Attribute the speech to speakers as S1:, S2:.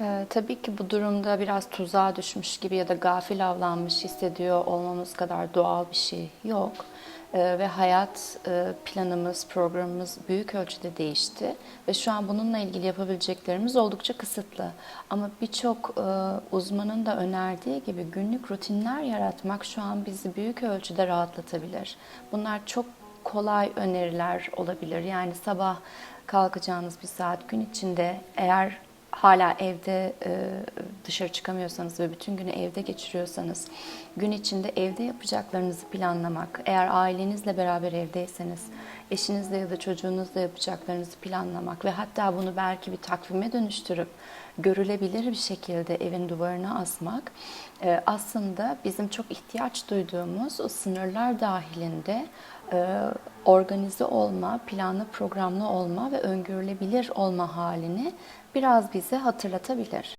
S1: Ee, tabii ki bu durumda biraz tuzağa düşmüş gibi ya da gafil avlanmış hissediyor olmamız kadar doğal bir şey yok. Ee, ve hayat e, planımız, programımız büyük ölçüde değişti ve şu an bununla ilgili yapabileceklerimiz oldukça kısıtlı. Ama birçok e, uzmanın da önerdiği gibi günlük rutinler yaratmak şu an bizi büyük ölçüde rahatlatabilir. Bunlar çok kolay öneriler olabilir. Yani sabah kalkacağınız bir saat gün içinde eğer hala evde e, dışarı çıkamıyorsanız ve bütün günü evde geçiriyorsanız gün içinde evde yapacaklarınızı planlamak, eğer ailenizle beraber evdeyseniz eşinizle ya da çocuğunuzla yapacaklarınızı planlamak ve hatta bunu belki bir takvime dönüştürüp görülebilir bir şekilde evin duvarına asmak e, aslında bizim çok ihtiyaç duyduğumuz o sınırlar dahilinde e, organize olma, planlı programlı olma ve öngörülebilir olma halini biraz bize hatırlatabilir.